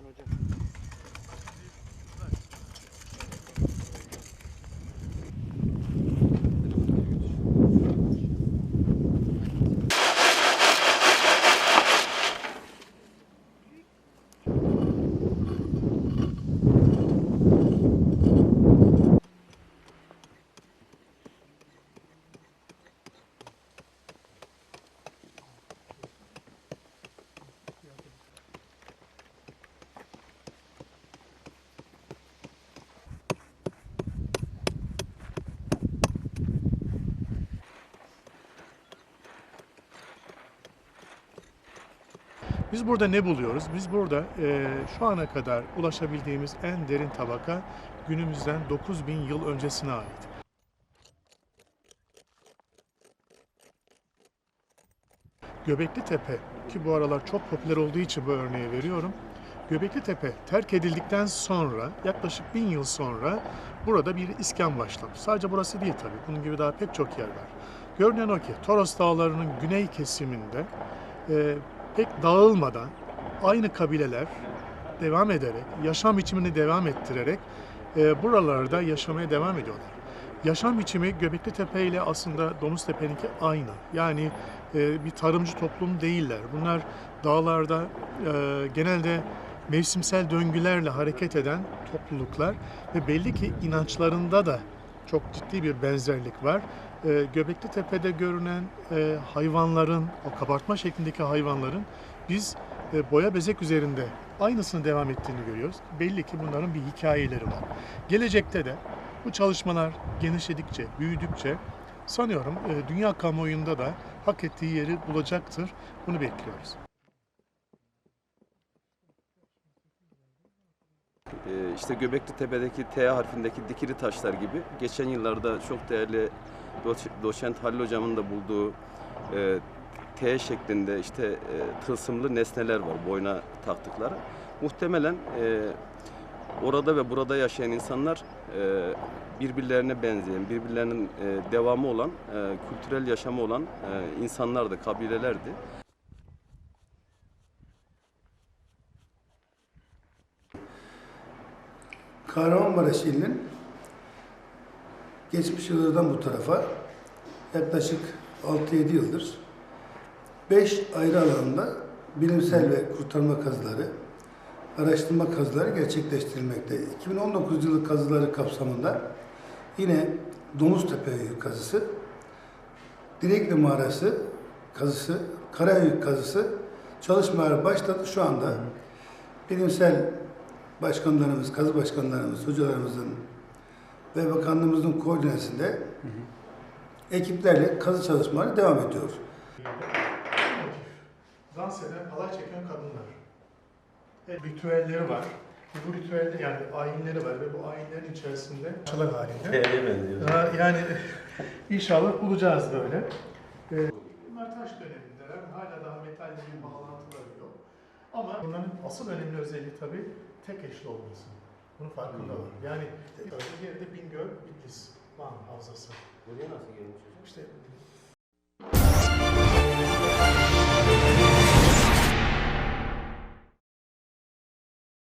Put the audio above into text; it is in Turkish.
কেন Biz burada ne buluyoruz? Biz burada e, şu ana kadar ulaşabildiğimiz en derin tabaka günümüzden 9000 yıl öncesine ait. Göbekli Tepe ki bu aralar çok popüler olduğu için bu örneği veriyorum. Göbekli Tepe terk edildikten sonra yaklaşık bin yıl sonra burada bir iskan başlamış. Sadece burası değil tabii. Bunun gibi daha pek çok yer var. Görünen o ki Toros Dağları'nın güney kesiminde e, pek dağılmadan aynı kabileler devam ederek, yaşam biçimini devam ettirerek e, buralarda yaşamaya devam ediyorlar. Yaşam biçimi Göbekli Tepe ile aslında Domuz Tepe'ninki aynı. Yani e, bir tarımcı toplum değiller. Bunlar dağlarda e, genelde mevsimsel döngülerle hareket eden topluluklar ve belli ki inançlarında da çok ciddi bir benzerlik var. E, Göbekli Tepe'de görünen e, hayvanların, o kabartma şeklindeki hayvanların biz e, boya bezek üzerinde aynısını devam ettiğini görüyoruz. Belli ki bunların bir hikayeleri var. Gelecekte de bu çalışmalar genişledikçe, büyüdükçe sanıyorum e, dünya kamuoyunda da hak ettiği yeri bulacaktır. Bunu bekliyoruz. İşte Göbekli Tepe'deki T harfindeki dikili taşlar gibi geçen yıllarda çok değerli doç- doçent Halil hocamın da bulduğu e, T şeklinde işte e, tılsımlı nesneler var boyuna taktıkları. Muhtemelen e, orada ve burada yaşayan insanlar e, birbirlerine benzeyen, birbirlerinin devamı olan, kültürel yaşamı olan insanlardı, kabilelerdi. Kahramanmaraş ilinin geçmiş yıllardan bu tarafa yaklaşık 6-7 yıldır 5 ayrı alanda bilimsel ve kurtarma kazıları, araştırma kazıları gerçekleştirilmekte. 2019 yılı kazıları kapsamında yine Domuztepe kazısı, Direkli Mağarası kazısı, Karahöyük kazısı çalışmalar başladı. Şu anda bilimsel başkanlarımız, kazı başkanlarımız, hocalarımızın ve bakanlığımızın koordinesinde ekiplerle kazı çalışmaları devam ediyor. Dans eden, halay çeken kadınlar. Ve ritüelleri var. Bu ritüelde yani ayinleri var ve bu ayinlerin içerisinde çalak halinde. Yani inşallah bulacağız böyle. Ee, Bunlar taş dönemindeler. Hala daha metalle bir bağlantıları yok. Ama bunların asıl önemli özelliği tabii tek eşli olması. Bunun farkında var. Yani diğeri de Bingöl, Bitlis, Van Havzası. Buraya nasıl gelmiş hocam? İşte